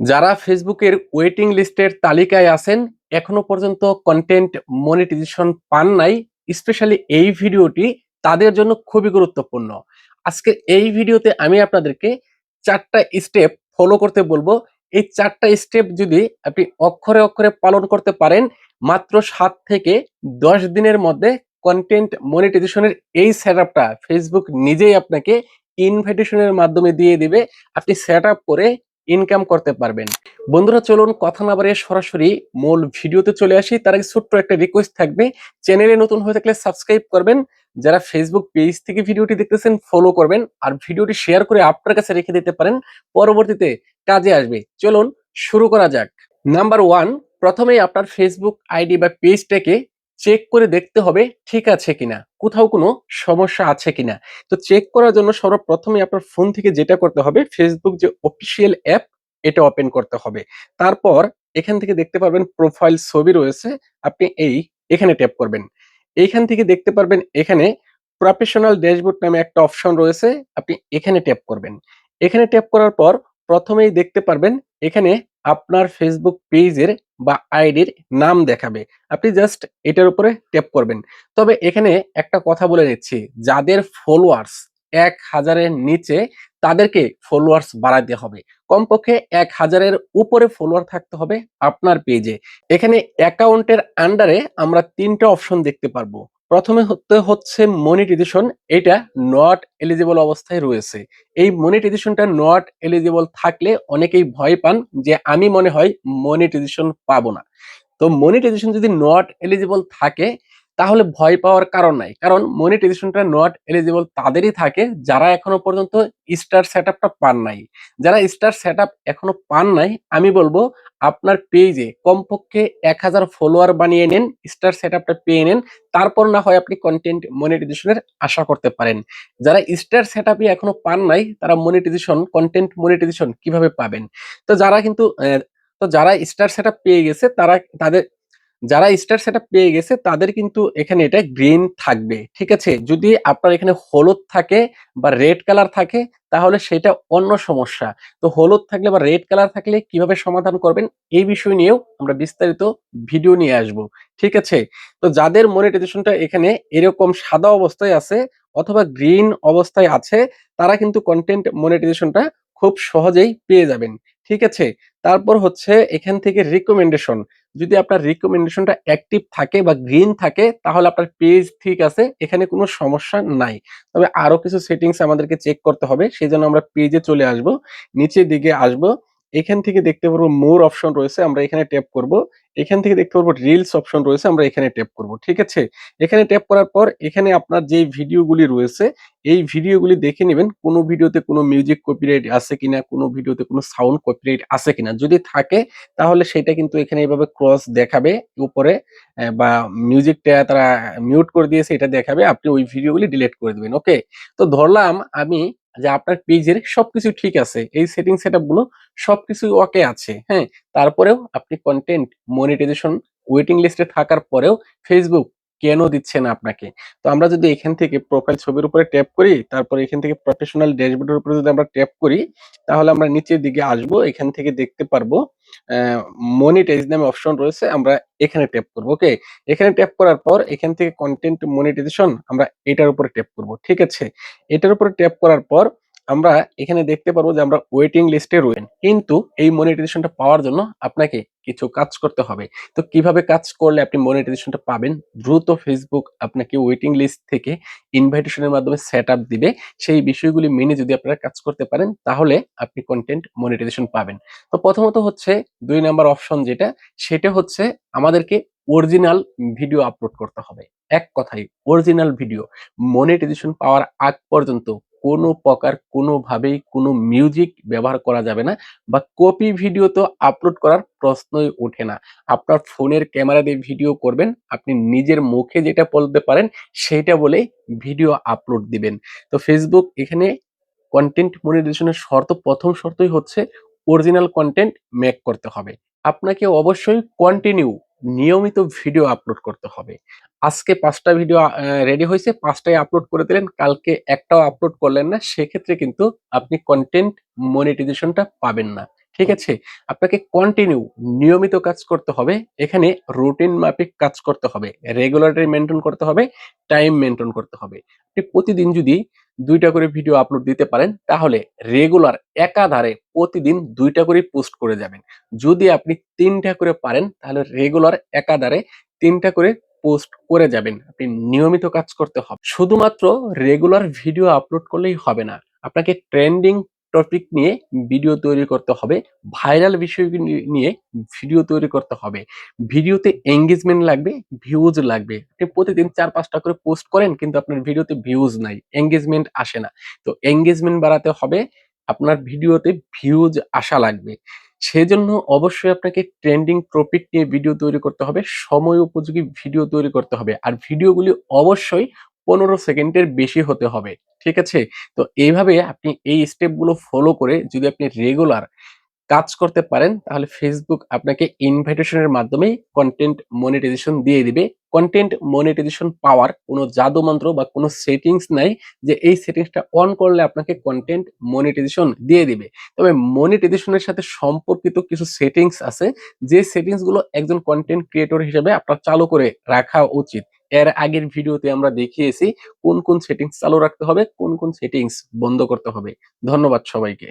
যারা ফেসবুকের ওয়েটিং লিস্টের তালিকায় আছেন, এখনও পর্যন্ত কন্টেন্ট মনিটাইজেশন পান নাই স্পেশালি এই ভিডিওটি তাদের জন্য খুবই গুরুত্বপূর্ণ। আজকে এই ভিডিওতে আমি আপনাদেরকে চারটা স্টেপ ফলো করতে বলব। এই চারটা স্টেপ যদি আপনি অক্ষরে অক্ষরে পালন করতে পারেন, মাত্র সাত থেকে দশ দিনের মধ্যে কন্টেন্ট মনিটাইজেশনের এই সেট ফেসবুক নিজেই আপনাকে ইনভাইটেশনের মাধ্যমে দিয়ে দিবে। আপনি সেট করে ইনকাম করতে পারবেন। বন্ধুরা, চলুন কথা না বাড়িয়ে সরাসরি মূল ভিডিওতে চলে আসি। তার আগে ছোট্ট একটা রিকোয়েস্ট থাকবে, চ্যানেলে নতুন হয়ে থাকলে সাবস্ক্রাইব করবেন। যারা ফেসবুক পেজ থেকে ভিডিওটি দেখতেছেন ফলো করবেন আর ভিডিওটি শেয়ার করে আপনার কাছে রেখে দিতে পারেন। পরবর্তীতে কাজে আসবে। চলুন শুরু করা যাক। নাম্বার ওয়ান প্রথমেই আপনার ফেসবুক আইডি বা পেজটাকে চেক করে দেখতে হবে ঠিক আছে কিনা, কোথাও কোনো সমস্যা আছে কিনা। তো চেক করার জন্য সর্বপ্রথমে আপনার ফোন থেকে যেটা করতে হবে ফেসবুক যে অফিসিয়াল অ্যাপ এটা ওপেন করতে হবে। তারপর এখান থেকে দেখতে পারবেন প্রোফাইল ছবি রয়েছে, আপনি এই এখানে ট্যাপ করবেন। এইখান থেকে দেখতে পারবেন এখানে প্রফেশনাল ড্যাশবোর্ড নামে একটা অপশন রয়েছে, আপনি এখানে ট্যাপ করবেন। এখানে ট্যাপ করার পর প্রথমেই দেখতে পারবেন এখানে আপনার ফেসবুক পেজের বা আইডির নাম দেখাবে। আপনি জাস্ট এটার উপরে ট্যাপ করবেন। তবে এখানে একটা কথা বলে নিচ্ছি যাদের ফলোয়ার্স এক হাজারের নিচে, তাদেরকে ফলোয়ার্স বাড়াতে হবে। কমপক্ষে এক হাজারের উপরে ফলোয়ার থাকতে হবে আপনার পেজে এখানে অ্যাকাউন্টের আন্ডারে আমরা তিনটা অপশন দেখতে পারব। প্রথমে হতে হচ্ছে মনিটাইজেশন এটা নট এলিজিবল অবস্থায় রয়েছে। এই মনিটাইজেশনটা নট এলিজিবল থাকলে অনেকেই ভয় পান যে আমি মনে হয় মনিটাইজেশন পাবো না। তো মনিটাইজেশন যদি নট এলিজিবল থাকে তাহলে ভয় পাওয়ার কারণ নাই। কারণ মনিটাইজেশনটা নট এলিজিবল তাদেরই থাকে, যারা এখনও পর্যন্ত স্টার সেট পান নাই। যারা স্টার সেট এখনও পান নাই, আমি বলব আপনার পেজে কমপক্ষে এক হাজার ফলোয়ার বানিয়ে নেন স্টার সেট আপটা পেয়ে নেন, তারপর না হয় আপনি কন্টেন্ট মনিটাইজেশনের আশা করতে পারেন। যারা স্টার সেট আপই এখনও পান নাই, তারা মনিটাইজেশন কন্টেন্ট মনিটাইজেশন কীভাবে পাবেন? তো যারা কিন্তু তো যারা স্টার সেট পেয়ে গেছে, তারা, তাদের যারা স্টার সেটা পেয়ে গেছে, তাদের কিন্তু এখানে এটা গ্রিন থাকবে, ঠিক আছে? যদি আপনার এখানে হলুদ থাকে বা রেড কালার থাকে, তাহলে সেটা অন্য সমস্যা। তো হলুদ থাকলে বা রেড কালার থাকলে কীভাবে সমাধান করবেন, এই বিষয় নিয়েও আমরা বিস্তারিত ভিডিও নিয়ে আসব, ঠিক আছে? তো যাদের মনিটাইজেশনটা এখানে এরকম সাদা অবস্থায় আছে অথবা গ্রিন অবস্থায় আছে, তারা কিন্তু কন্টেন্ট মনিটাইজেশনটা খুব সহজেই পেয়ে যাবেন। ঠিক আছে? তারপর হচ্ছে এখান থেকে রিকমেন্ডেশন যদি আপনার রিকমেন্ডেশনটা অ্যাক্টিভ থাকে বা গ্রিন থাকে, তাহলে আপনার পেজ ঠিক আছে, এখানে কোনো সমস্যা নাই। তবে আরও কিছু সেটিংস আমাদেরকে চেক করতে হবে সেই জন্য আমরা পেজে চলে আসব, নিচের দিকে আসব। এখান থেকে দেখতে পারব মোর অপশন রয়েছে, আমরা এখানে ট্যাপ করব। এখান থেকে দেখতে পারব রিলস অপশন রয়েছে, আমরা এখানে ট্যাপ করব, ঠিক আছে? এখানে ট্যাপ করার পর এখানে আপনার যে ভিডিওগুলি রয়েছে, এই ভিডিওগুলি দেখে নেবেন কোনো ভিডিওতে কোনো মিউজিক কপিরাইট আছে কিনা, কোনো ভিডিওতে কোনো সাউন্ড কপিরাইট আছে কিনা। যদি থাকে, তাহলে সেটা কিন্তু এখানে এইভাবে ক্রস দেখাবে উপরে বা মিউজিকটা তারা মিউট করে দিয়েছে, এটা দেখাবে, আপনি ওই ভিডিওগুলি ডিলিট করে দেবেন ওকে তো ধরলাম আমি যে আপনার পেজের সবকিছু ঠিক আছে, এই সেটিং সেটআপগুলো সবকিছু ওকে আছে হ্যাঁ? তারপরেও আপনি কন্টেন্ট মনিটাইজেশন ওয়েটিং লিস্টে থাকার পরেও ফেসবুক কেন দিচ্ছে না আপনাকে? তো আমরা যদি এখান থেকে প্রোফাইল ছবির উপরে ট্যাপ করি, তারপর এখান থেকে প্রফেশনাল ড্যাশবোর্ডের উপরে যদি আমরা ট্যাপ করি, তাহলে আমরা নিচের দিকে আসব, এখান থেকে দেখতে পারব মনিটাইজ নামে অপশন রয়েছে, আমরা এখানে ট্যাপ করব ওকে এখানে ট্যাপ করার পর এখান থেকে কন্টেন্ট মনিটাইজেশন আমরা এটার উপরে ট্যাপ করব, ঠিক আছে? এটার উপরে ট্যাপ করার পর আমরা এখানে দেখতে পারব যে আমরা ওয়েটিং লিস্টে রয়েন কিন্তু এই মনিটাইজেশনটা পাওয়ার জন্য আপনাকে কিছু কাজ করতে হবে। তো কীভাবে কাজ করলে আপনি মনিটাইজেশনটা পাবেন? দ্রুত ফেসবুক আপনাকে ওয়েটিং লিস্ট থেকে ইনভাইটেশনের মাধ্যমে সেট আপ দিবে। সেই বিষয়গুলি মেনে যদি আপনারা কাজ করতে পারেন, তাহলে আপনি কন্টেন্ট মনিটাইজেশন পাবেন। তো প্রথমত হচ্ছে দুই নাম্বার অপশন যেটা, সেটা হচ্ছে আমাদেরকে অরিজিনাল ভিডিও আপলোড করতে হবে। এক কথাই অরিজিনাল ভিডিও মনিটাইজেশন পাওয়ার আগ পর্যন্ত কোনো প্রকার কোনোভাবেই কোনো মিউজিক ব্যবহার করা যাবে না বা কপি ভিডিও তো আপলোড করার প্রশ্নই ওঠে না। আপনার ফোনের ক্যামেরা দিয়ে ভিডিও করবেন, আপনি নিজের মুখে যেটা বলতে পারেন সেইটা বলে ভিডিও আপলোড দিবেন। তো ফেসবুক এখানে কন্টেন্ট মনিটাইজেশনের শর্ত, প্রথম শর্তই হচ্ছে অরিজিনাল কন্টেন্ট মেক করতে হবে। আপনাকে অবশ্যই কন্টিনিউ নিয়মিত ভিডিও আপলোড করতে হবে। আজকে পাঁচটা ভিডিও রেডি হয়েছে, পাঁচটাই আপলোড করে দিলেন, কালকে একটাও আপলোড করলেন না, সেক্ষেত্রে কিন্তু আপনি কন্টেন্ট মনিটাইজেশনটা পাবেন না। ঠিক আছে? আপনাকে কন্টিনিউ নিয়মিত কাজ করতে হবে। এখানে রুটিন মাফিক কাজ করতে হবে। রেগুলারি মেনটেন করতে হবে। টাইম মেনটেন করতে হবে। আপনি প্রতিদিন যদি দুইটা করে ভিডিও আপলোড দিতে পারেন, তাহলে রেগুলার একাধারে প্রতিদিন দুইটা করে পোস্ট করে যাবেন। যদি আপনি তিনটা করে পারেন, তাহলে রেগুলার একাধারে তিনটা করে পোস্ট করে যাবেন। আপনি নিয়মিত কাজ করতে হবে। শুধুমাত্র রেগুলার ভিডিও আপলোড করলেই হবে না। আপনাকে ট্রেন্ডিং টপিক নিয়ে ভিডিও তৈরি করতে হবে ভাইরাল বিষয় নিয়ে ভিডিও তৈরি করতে হবে। ভিডিওতে এঙ্গেজমেন্ট লাগবে ভিউজ লাগবে। আপনি প্রতিদিন চার, পাঁচটা করে পোস্ট করেন, কিন্তু আপনার ভিডিওতে ভিউজ নাই এঙ্গেজমেন্ট আসে না। তো এঙ্গেজমেন্ট বাড়াতে হবে, আপনার ভিডিওতে ভিউজ আসা লাগবে। সেজন্য অবশ্যই আপনাকে ট্রেন্ডিং টপিক নিয়ে ভিডিও তৈরি করতে হবে, সময় উপযোগী ভিডিও তৈরি করতে হবে। আর ভিডিওগুলি অবশ্যই পনেরো সেকেন্ডের বেশি হতে হবে। ঠিক আছে? তো এইভাবে আপনি এই স্টেপগুলো ফলো করে যদি আপনি রেগুলার কাজ করতে পারেন, তাহলে ফেসবুক আপনাকে ইনভাইটেশনের মাধ্যমে কন্টেন্ট মনিটাইজেশন দিয়ে দিবে। কন্টেন্ট মনিটাইজেশন পাওয়ার কোনো জাদু মন্ত্র বা কোনো সেটিংস নাই যে এই সেটিংসটা অন করলে আপনাকে কন্টেন্ট মনিটাইজেশন দিয়ে দিবে। তবে মনিটাইজেশনের সাথে সম্পর্কিত কিছু সেটিংস আছে, যে সেটিংসগুলো একজন কন্টেন্ট ক্রিয়েটর হিসেবে আপনার চালু করে রাখা উচিত। এর আগের ভিডিওতে আমরা দেখিয়েছি কোন কোন সেটিংস চালু রাখতে হবে, কোন কোন সেটিংস বন্ধ করতে হবে। ধন্যবাদ সবাইকে।